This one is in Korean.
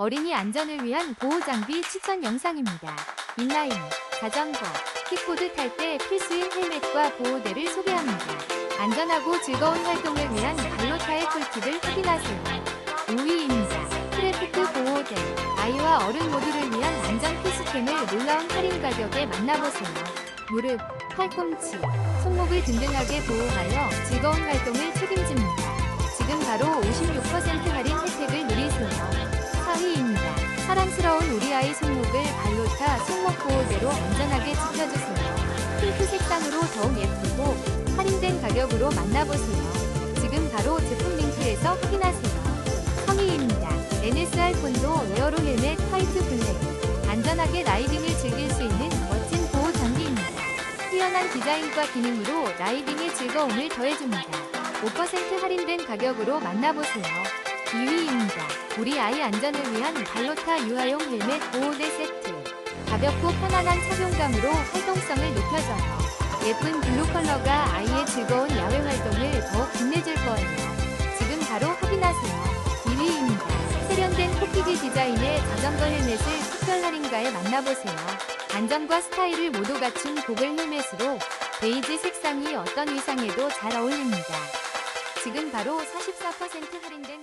어린이 안전을 위한 보호장비 추천 영상입니다. 인라인, 자전거, 킥보드 탈 때 필수인 헬멧과 보호대를 소개합니다. 안전하고 즐거운 활동을 위한 발로타의 꿀팁을 확인하세요. 5위입니다. 트래피크 보호대. 아이와 어른 모두를 위한 안전 필수템을 놀라운 할인 가격에 만나보세요. 무릎, 팔꿈치, 손목을 든든하게 보호하여 즐거운 활동을 책임집 사랑스러운 우리 아이 손목을 발로 타 손목 보호대로 안전하게 지켜주세요. 핑크 색상으로 더욱 예쁘고 할인된 가격으로 만나보세요. 지금 바로 제품 링크에서 확인하세요. 3위입니다. NSR 콘도 에어로 헬멧 화이트 블랙. 안전하게 라이딩을 즐길 수 있는 멋진 보호 장비입니다. 뛰어난 디자인과 기능으로 라이딩의 즐거움을 더해줍니다. 5% 할인된 가격으로 만나보세요. 2위입니다. 우리 아이 안전을 위한 발로타 유아용 헬멧 보호대 세트. 가볍고 편안한 착용감으로 활동성을 높여줘요. 예쁜 블루 컬러가 아이의 즐거운 야외 활동을 더욱 빛내줄 거예요. 지금 바로 확인하세요. 1위입니다. 세련된 코끼리 디자인의 자전거 헬멧을 특별 할인가에 만나보세요. 안전과 스타일을 모두 갖춘 고글 헬멧으로 베이지 색상이 어떤 의상에도 잘 어울립니다. 지금 바로 44% 할인된